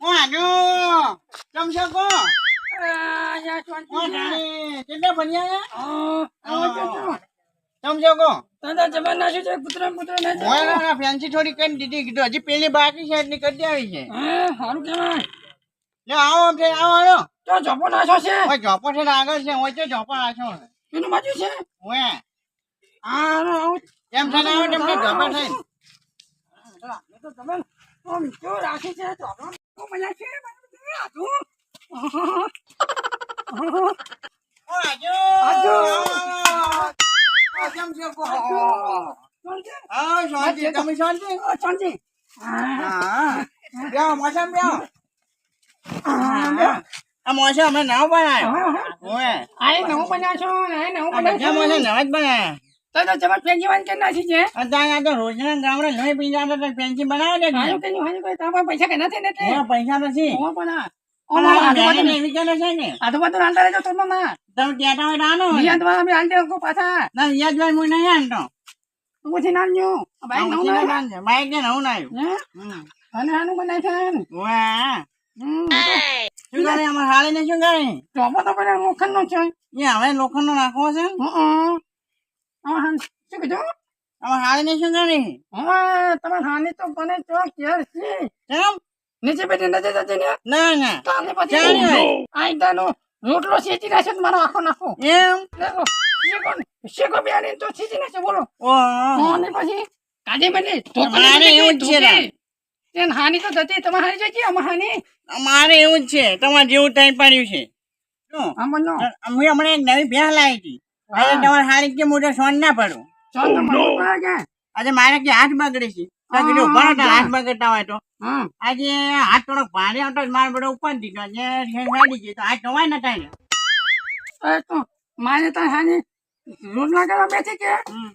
આજુ ચમચો કો. કેટલા ભણ્યા. ચમચો કો દાદા જબર નાખ્યું છે કૂતરા કૂતરા ને ફેન્સી થોડી કરી દીધી, કીધું, હજી પેલી બાકી છે, એટલી કરી આવી છે. હા સારું કહેવાય આવો છે આવો આવો. તો ચોપો નાખ્યો છે ઓય જોપો આગળ છે, ઓય તો જોપો રાખો પેલું બાજુ છે ઓય આ જેમ છે જોપો તમે આમ જો છે મજા છે આજુ મોસમ નવો બનાવ્યો નવું બનાવશો છો નવું આ બધા બનાવો નવા જ બનાવ્યા તો તો જબર પેન્જી જીવન કે નાખી છે? આ તો રોજના ગામડે લોહી પી જતો તો પેન્જી બનાવે ને હાલો કે હાલો કે તા પાસે કે નથી ને તે હા પૈસા નથી. હું પણ આ પણ આ મેરેજ એવી ચાલે છે ને. આજુબાજુ રાંધા રહેજો તો ના તમે કહેતા હોય રાનો આનો નિયત અમે હાલતે કો પાછા. ના યાદ ભાઈ મુ નહીં આનતો પછી નાન્યો આ બાઈક નવું ના બાઈક ને નવું નાયું. હે? અને આનું બનાય છે વાહ. શું કરે? અમાર હાળી ને શું કરે? ચોપો તો પેલા લોખંડ નો છે. એ હવે લોખંડ નો નાખવો છે ને? કીધું અમાર હાળી ને શું કરે? હા તમારે હાની તો બને તો ક્યાર છે. કેમ? નીચે બેઠી નથી જતી ને? ના ના. તાને ચાલ્યો. પછી આ દાનો રોટલો શેચી નાખે મારો આખો નાખો. એમ? શેકો શેકો બેહાડીને તો શેચી નાખે બોલો. ઓહો. અને પછી કાઢી તો મારે એવું જ છે. તેન હાની તો થતી તમારે હાની જતી અમાર હાની. અમારે એવું જ છે તમારે જેવું ટાઈમ પાડ્યું છે. અમે હમણાં એક નવી ભેંસ લાવી હતી. હા. તમારે હારી કે મોઢે સોન ના પડું? ચાલ તો મને પા આજે મારે કે હાથ બગડે છે? તો કીધું હા, ઊભા રહો તો હાથ બગડતા હોય તો. આજે હાથ થોડોક ભારે આવતો જ મારે બધો ઉપર દીધો. આજે ગાડી ગઈ તો હાથ ધોવાય ન. થાય ને તો મારે તો હાની રોટલા કરવા બેઠી કે? હમ.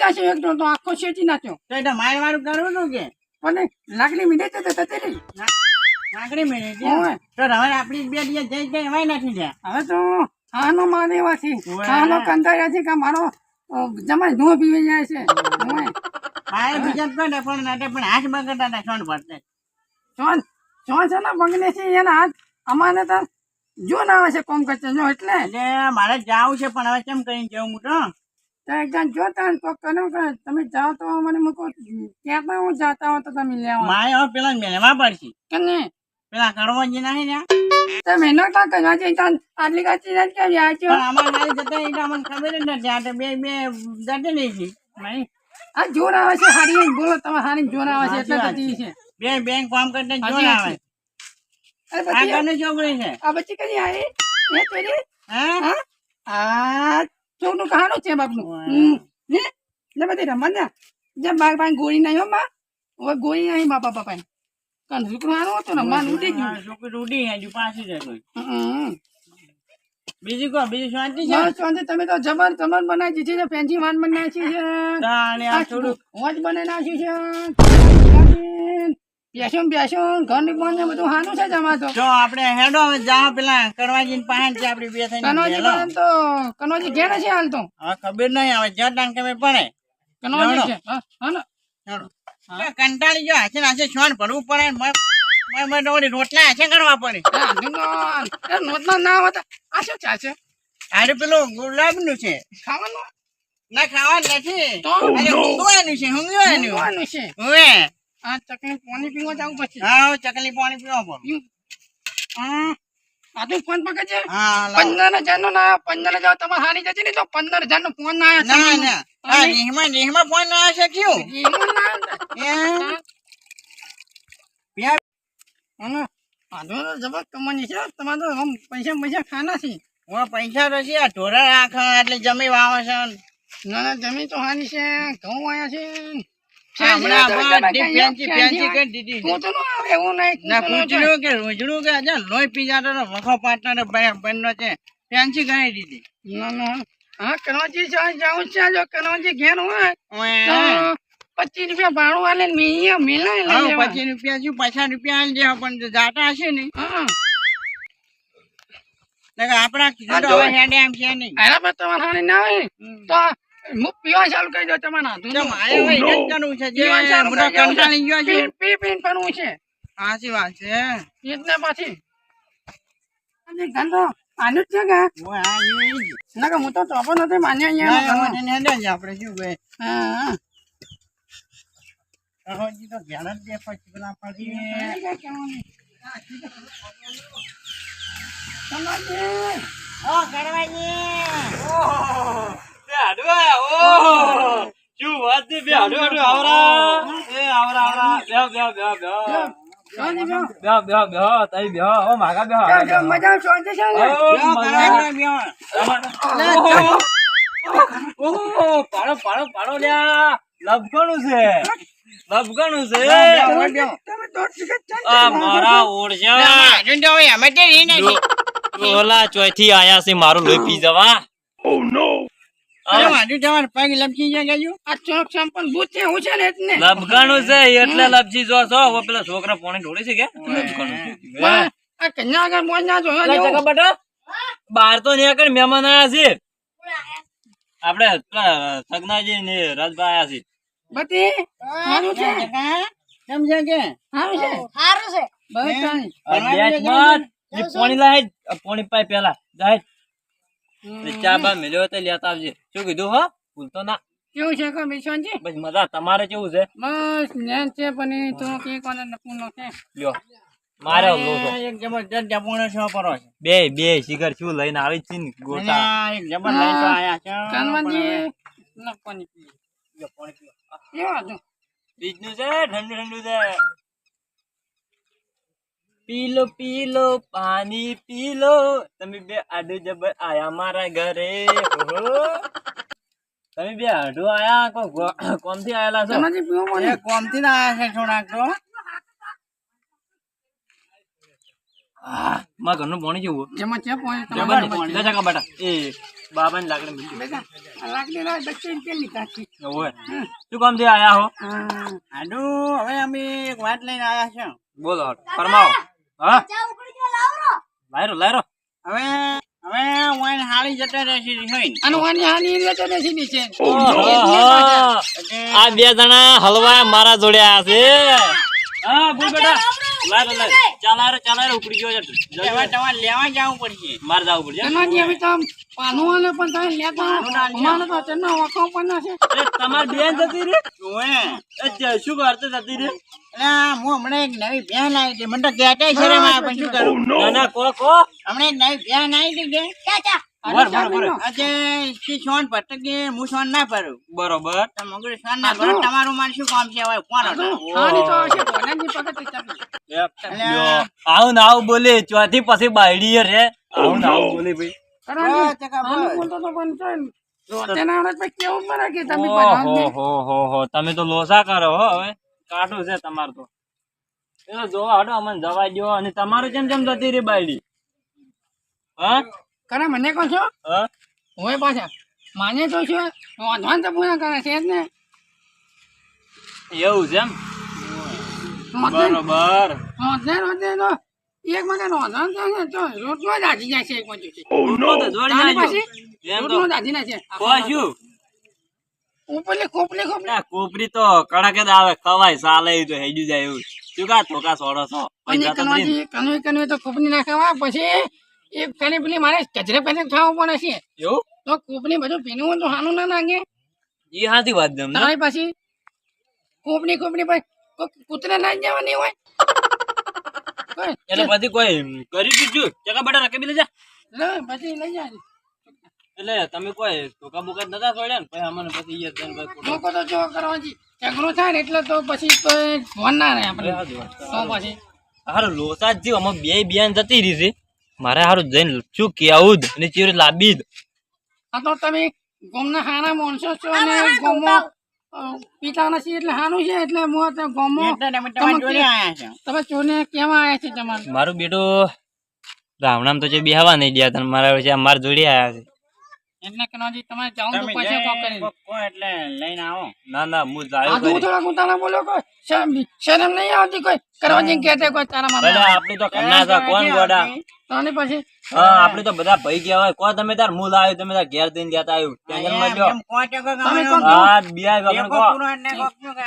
નાખ્યો એક તો આખો શેચી નાખ્યો. તો એ મારે વાળું કરવું હતું કે? પણ લાકડી મીઠે તો થતી લાકડી મેળવી તો હવે આપણી બે દિવસ જઈ જઈ એવાય નથી હવે તો આનો માને એવાથી. ઓય. આનો છે કે મારો અ, જમાઈ પીવે જાય છે? હા બીજા જ પડે પણ પણ હાથ બગડતા હતા સોન પડતે ચોન ચોન છે ને બંગને છે? એના હાથ અમારે તો જો ના આવે છે કોમ કરશે જો એટલે? એટલે મારે જાવું છે પણ હવે કેમ કરીને જવું હું તો? એકદમ જોતા ને તો કરો તમે જાઓ તો મને મૂકો. ક્યાં પણ હું જાતા હો તો તમે લેવા. મારે હવે પેલા મેળવા પડશે. કે ને પેલા કરવાજી નહીં ને. તમે ન કા કરવા જઈ તાન આટલી કાચી રાત કે આવ્યા છો જતા ખબર જ નથી આ બે બે જતી નહીં આ જોર આવે છે હારી બોલો તમે હારી જોર આવે છે એટલે બધી છે. બે બેંક કામ કરતા જોર આવે. આ બધી ઘરની છે? આ બચ્ચી કઈ આવી એ? તેરી હા? હા? આ ચોનું કહાનું છે બાપનું. હમ. લે બધી રમત ને. જે બાર બાર ગોળી નહીં હો માં ગોળી નહીં બાપા બાપા કન શુક્રવાનું હતું માન ઉડી ગયું. છોકરી ઉડી હજુ પાછી હમ. બીજું કહો બીજું શાંતિ છે? શાંતિ. તમે તો જબર જબર બનાવી દીધી છે પેન્સી વાન બનાવી નાખી છે. તાણે આ થોડું હોજ બનાવી નાખ્યું છે. બેસું બેસું ઘરની બોન ને બધું હાનું છે જમા તો. જો આપણે હેડો હવે જા પેલા કરવાજી પાસે છે આપડી બે થઈને કનોજી પણ તો કનોજી ઘેર છે હાલ તો. હા ખબર નહીં હવે જ્યાં ટાઈમ કે પડે. કનોજી છે. હા હા ને. હેડો. કંટાળી ગયો. હાથે નાસે હાથે ભરવું પડે રોટલા હાથે કરવા પડે. ધૂનો. ના હોતા આ શું ચાલશે અરે પેલું ગુલાબનું છે. ખાવાનું? ના ખાવાનું નથી. ઊંઘવાનું છે ઊંઘવાનું છે? હવે. આ ચકલી પાણી પીવા જાવ પછી? હા ચકલી પાણી પીવા પડે પીવું. હા આ તો ફોન પકડજે. પંદર હજાર નો ના પંદર હજાર તમારે હારી જતી ને તો પંદર હજાર નો ફોન ના ના ના. આ રીહમાં રીહમાં ફોન ના કયું? છે તમારે પૈસા તો છે. આ ઢોરા રાખે એટલે જમી વાવે છે. ના ના જમીન તો હાની છે. ઘઉં આયા છે. રોજડું કે લોહી પી જાતો વખો પાટના ભાઈ છે. ફેન્સી ગણી દીધી. ના ના. હા કનોજી જાઉં છે જો કનોજી ઘેર હોય પચીસ રૂપિયા ભાડું આલે મેં મિલાય. પચીસ રૂપિયા શું પચાસ રૂપિયા આલી દેવા પણ જાતા હશે ને હા. આપણા કીધું હા, તો તો- હવે હેડે એમ છે નહીં. એના પર તમારે હાની ના હોય તો હું પીવા ચાલુ કરી દો તમારા હાથું. તો મારે હવે ઈ જ કરવું છે જે પીવા ચાલુ બધો કરી દો. કંટાળી ગયો છે. પી પી પીને છે. સાચી વાત છે. એટલે પછી. ગંદો આનું જ છે કે ઓય, હા, ઈ જ. ના કે હું તો ચોપો નથી માન્યો અહીંયા આપણે શું કહે? હા. હા તો ઘેર જ દે પછી પેલા પછી ઓ ગણવાજી મજા શાંતિ છે ને? લ્યો, ગણવાજી લ્યો. લ્યો, લ્યો. તમે દોઢ ટિકિટ ચાલ આ મારા ના, હજુ તો હવે અમે તો ઈ નથી. ચોથી આયા છે? મારું લોહી પી જવા અરે, હજુ તમારે પગ લપસી ગયા ગયું? આ ચોક સંપન્ન ભૂત છે. હું છે. ને એટલે લબકાનું છે એટલે લપસી જો છો. હવે પેલા છોકરા પોણી ઢોળે છે કે? લબકાનું છે. પણ આ કન્યા આગળ મોજ ના જોયો લે જેવું. ચકા બેટા. બાર તો મહેમાન આયા છે. આપડે સગનાજી ને રાજભાઈ આયા છે. બધી સારું છે? સમજ્યા કે? સારું છે? પોણી લાય પોણી પાય પેલા. જાય. ચા બા મેલ્યો તો લેતા આવજે. શું કીધું હો? ભૂલતો ના. કેવું છે કો વિશ્વાનજી બસ મજા તમારે કેવું છે? બસ જ્ઞાન છે પણ તો કે કોને નકુનો છે લ્યો. મારે એક જબરજસ્ત જપુણો છો પરો છે. બે બે શિખર શું લઈને આવી છે ને ગોટા. એક જબર લઈને તો આયા છે. પી લ્યો કેવા જો બીજનું છે ઠંડુ ઠંડુ છે. પીલો પીલો પાણી પીલો. તમે બે આડું જબર આયા મારા ઘરે. ઓહો. તમે બે આડું આયા કો કોમથી આયેલા છો? મને. એ કોમથી ના આયા છે થોડાક તો. મારા ઘરનું પાણી જેવું. જેમાં છે પાણી? જબર તમારે ને. લે જાકા બેટા એ બાબાની લાકડી મિલી બેટા લાકડી ના દક્ષિણ તેલની કાચી ઓય. શું કામથી આયા હો. આડું હવે અમે એક વાત લઈને આયા છે. બોલો ફરમાવો. હા? લાયરો લાયરો. હવે હવે વાઈન હાળી જતા રહેશે હોય અને વાની હાની એટલે તો નથી નીચે આ બે જણા હલવા મારા જોડે આયા છે. હા બોલ બેટા. લાયરો લાયરો. ચાલ આયરો ઉપડી ગયો છે. તમારે લેવા જવું પડશે. માર જાવું પડશે. હવે પણ તમે લેતા અમારે તો તેના વખો પણ છે. એ તમાર બેન જતી રે ઓએ. શું કરતો જતી રે હું હમણાં એક નવી ભેન આવી હતી. મને તો કહેતાય શરમ આવે પણ શું કરું? ના ના કો કો હમણાં એક નવી આવી હતી કે? ચોથી પછી બાયડી રે. આવું આવું બોલે ભાઈ. તમે તો લોસા કરો હવે. કાઠું છે તમારે તો. એ તો જોવા હડો અમને જવા દો અને તમારે કેમ કેમ જતી રે બાયડી? હા? કરે મને કહો છો? હા? હોય પાછા. માને તો છે. વાંધવાન તો પૂરા કરે છે ને. એવું છે એમ? બરોબર. રોતને રોતને તો એક માટે રોતવાન તો છે તો રોટલો દાજી જાય છે એક બાજુ ઓ નો તો જોડી જાય છે એમ તો રોટલો દાજી ના છે. કોઈ શું ઉપરલી ખોપલી ખોપલી ના કોપરી તો કડક જ આવે ખવાય સાલે જો તો જાય એવું. શું કા ધોકા સોડો છો? કનવી કનવી તો ખોપની નાખવા પછી એ પેલી પેલી મારે કચરે પેલે ખાવું પણ છે. એવું? તો કોપની બધું પીનું તો હાનું ના લાગે એ હાથી વાત એમને. તારી પછી કોપની કોપની કોઈ કૂતરા ના જવાની હોય. એટલે પછી કોઈ કરી દીધું ચકા બટા રાખી લેજા લે, પછી લઈ જાય. એટલે તમે કોઈ ધોકા બોકા નતા છોડ્યા ને? પછી અમને પછી ઈ જન ભાઈ લોકો તો જો કરવાજી ઝઘડો થાય ને એટલે તો પછી તો ફોન ના રહે આપણે. તો પછી. હારું લોસા જ જીવ. અમે બે બિયાન જતી રહી છે. મારે હારું જઈને શું કેવું જ અને ચીર લાબી જ. આ તો તમે ગોમના હાના માણસો છો ને ગોમો પિતા નથી એટલે હાનું છે એટલે હું આ ત્યાં તમે ચોને જોડે આયા છો. તમે ચોરને કેવા આવ્યા છે તમારું? મારું બેટું રામણામ તો જે બેહવા નહીં ગયા તને. મારા વિશે મારા જોડે આયા છે. એટલે કનોજી તમારે જાઉં તો પછી કોક કરી કોક એટલે લઈને આવો. ના ના હું આ તું થોડા ગુંતાના બોલો કોઈ? શરમ શરમ નહીં આવતી કોઈ? કરવા જઈને કહેતે કોઈ તારા ભલે મામા આપણે તો કરના છે. કોણ ગોડા? તને પછી? હા આપણે તો બધા ભાઈ ગયા હોય. કોણ તમે તાર મૂલ આવ્યો? તમે તાર ઘેર દઈને જતા આવ્યું ટેન્શનમાં કે કોણ? હા બિયા વગર કો. પૂરો કોક કે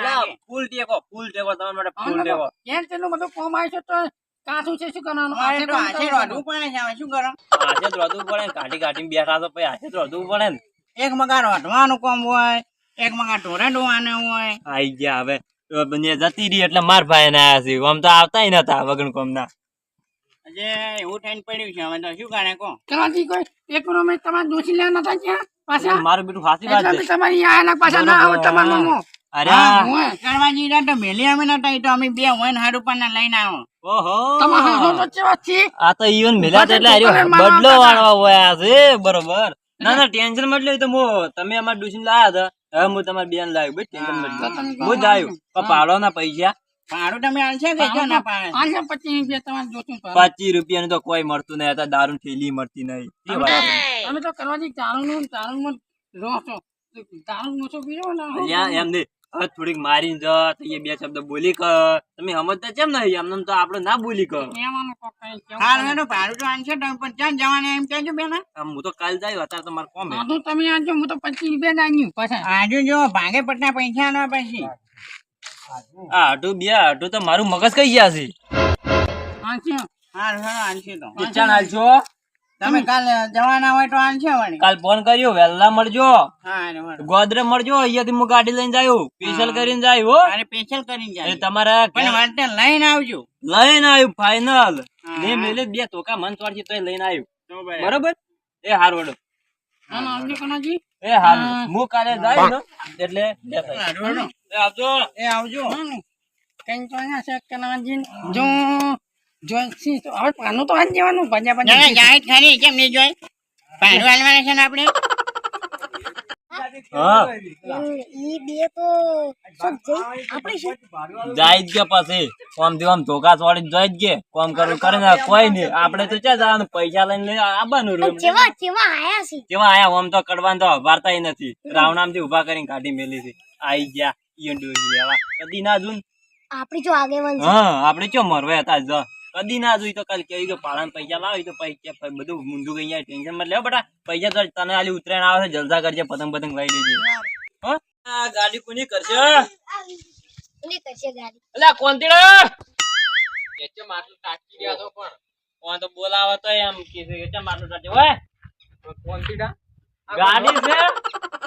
લાગે. ફૂલ ટેકો ફૂલ ટેકો તમારા માટે ફૂલ ટેકો. કેમ તેનું બધું કોમ આવી છે તો કાઠું છે શું કરવાનું? અમારે તો કોમ હાથે કરવાનું. રોધવું પડે છે શું કરો હાથે રોધવું પડે ને કાઢી કાઢીને બેઠા તો પછી હાથે રોધવું પડે ને. એક મગા રોધવાનું કામ હોય એક મગા ઢોરે ડોવાનું હોય. આઈ ગયા હવે. જતી રહી એટલે માર ભાઈ ને આયા છે. આમ તો આવતા નતા વગર કોમ ના એવું થઈને પડ્યું છે હવે તો શું કરે કો કોઈ એક રૂમ તમારે દોષી લેવા નતા ગયા પાછા? મારું બેટું ફાંસી વાત છે. તમારી આયા પાછા ના આવો તમારા મામો. અરે હા, હું હે. કરવા જઈએ તો મેલી અમે નતા તો અમે બે હોય ને હારું પણ લઈને આવો. ઓહો. તમારા હાથો તો ચેવા છે આ તો ઈવન મિલા એટલે પાછા હાર્યો છોકરાને મારવા બદલો વાળવા હોયા છે બરોબર. ના ના ટેન્શન મત લ્યો તો હું તમે અમાર ડુસીને લાયા હતા. હવે હું તમારી બેન લાવ્યો ભાઈ ટેન્શન મત તો હું જ આવ્યો પણ પાડવાના પૈસા. ભાડું તમે આલશે કે જો ના પાડે. પચીસ રૂપિયા તમારે જોતું પચીસ રૂપિયાનું તો કોઈ મળતું નહીં આ દારૂ થેલી મળતી નહીં. તમે તો કરવાથી રહો છો દારૂ મોછો ને એમ નહીં. થોડીક મારી જ તો બે શબ્દ બોલી કર. તમે સમજતા કેમ નહીં? એમને તો આપણે ના બોલી કર. ભાડું તો આનશે તમે પણ ક્યાં જવાના એમ કહેજો બેના. આમ હું તો કાલ જાય અત્યારે તો મારે કોમ હે. તો તમે આજો હું તો પચીસ રૂપિયા જ પછી આજુ જો ભાગે પટના પૈસા ના પછી. આ આટું બે આટું તો મારું મગજ કઈ ગયા છે? હા હા આનશે તો. કિચન હાલજો તમે કાલ જવાના હોય તો કાલ ફોન કર્યો વહેલા મળજો. હા ગોદરે મળજો અહીંયાથી હું ગાડી લઈને જાયો સ્પેશિયલ કરીને જાય હો. સ્પેશિયલ કરીને જાય તમારે પણ વાંટે લઈને આવજો. લઈને આવ્યું ફાઈનલ હા. ને મેલે બે ધોકા મન ચોરથી તોય લઈને આવ્યું. બરોબર. એ હાર વડો એ હાર. હું. કાલે જાય ને એટલે. એ આવજો. એ આવજો. કઈ તો અહીંયા છે કનાજી. જો જો તો હવે પાનું તો આજ જવાનું પંજા ના, ના, પંજા. જાય ખરી કેમ નહીં જોઈ ભાડું આલવાના છે ને આપણે? હા. ઈ બે તો શું જઈ? આપણે શું? જાય જ પછી આમ થી આમ ધોકા ચોડી જાય જ કોમ કરું કરે ને કોઈ નહીં. આપણે તો ક્યાં જવાનું? પૈસા લઈને લઈને આવવાનું પણ કેવા કેવા આયા છે? કેવા આયા? આમ તો કડવાન તો વાર્તા નથી. રાવણામથી ઊભા કરીને કાઢી મેલી છે. આઈ ગયા ઈયો ડોસી લેવા કદી ના જોન. આપણી જો આગેવાન છે. હા આપડે ચો મરવા હતા? જ. કદી ના જોઈ તો કાલ કેવી કે પાળા પૈસા લાવી તો પૈસા બધું મૂંધું ગઈ જાય ટેન્શન મત લેવો બેટા. પૈસા તો તને આલી ઉતરાયણ આવે છે જલસા કરજે પતંગ પતંગ લઈ લેજે હો? ગાડી કોની કરશે? કોની કરશે ગાડી? અલ્યા કોંતીડા કેચે માટલું ટાકી ગયા તો પણ. કોણ તો બોલાવે તો એમ કે છે કેચે માટલું ટાકી ઓય. કોંતીડા ગાડી છે?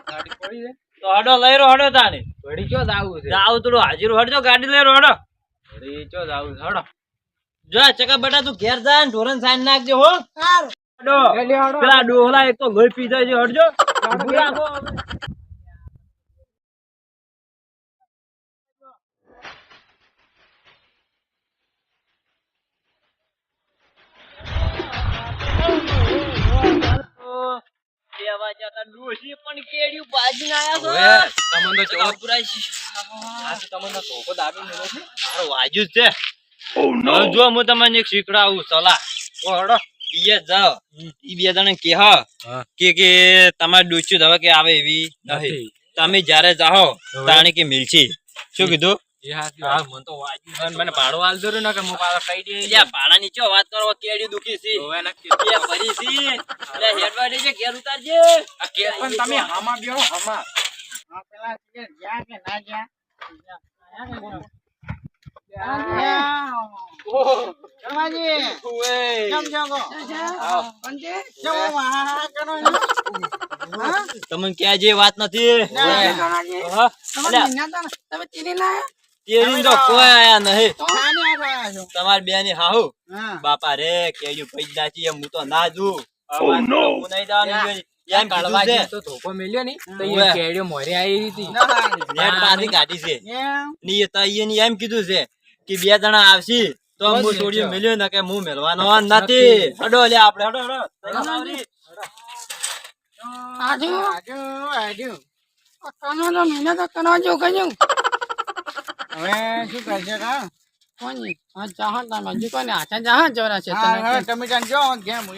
ગાડી પડી છે? તો હડો લઈ રહ્યો હડો તાને વળી ચો જાવું છે? જાવ થોડું હાજર હડજો ગાડી લઈ રો હડો. વળી ચો જાવું હડો. જો ચકા બટા તું ઘેર જા ને ઢોરણ સાઈન નાખજો હો. પેલા ડોહલા એક તો લોહી પી જાય જતા પણ કેડ્યું બાજીને આયા છો. તમને તો ચો તો ધોકો દાબી મેલો છે. મારો વાજુ જ છે. જો હું તમને એક શીખડાવું સલાહ ઓ હડો ઈએ જાઓ. ઈ બે જણે કે કે કે તમારે ડૂચ્યું હવે કે આવે એવી નથી. નથી. તમે જ્યારે જાઓ તાણે કે મિલશે. શું કીધું? એ હા હા મને તો વાજ્યું છે. ને મને ભાડું આલ દો ને કે હું પાછો કઈ દે? ભાડા નીચે વાત કરો કેડી દુખી છે. હવે નક્કી બે છે. એટલે હેડવા દેજે ઘેર ઉતારજે. પણ તમે હામાં બેહો હામાં. પેલા છે, કે ના જ્યાં. તમને ક્યાં જે વાત નથી? તમાર બે ને, તમે ચીરી લાયા તેડી તો કોઈ આયા નહીં. તો શાની હારે આયા છો? તમારી બેની હાહુ. બાપા રે કેયું પૈસા હું તો ના વાત તો નહીં જવાનું. તો ધોકો મેલ્યો ની તો એ કેડ્યો મોરે આવી હતી. ના નેટ કાઢી છે. ની એ તઈ ની એમ કીધું છે. કે બે જણા આવશે તો હું છોડ્યું મેલ્યો ને કે હું મેળવાનો નથી. હડો લે આપણે હડો હડો. આજુ આજુ, આજુ. કાનો નો મહિના તો કરવા જો કયો હવે શું કરશે કા? કોની? આ જહાં તમે હજુ કોને હાથે જહાં જોરા છે તમે તમે ત્યાં જો ઘેર હું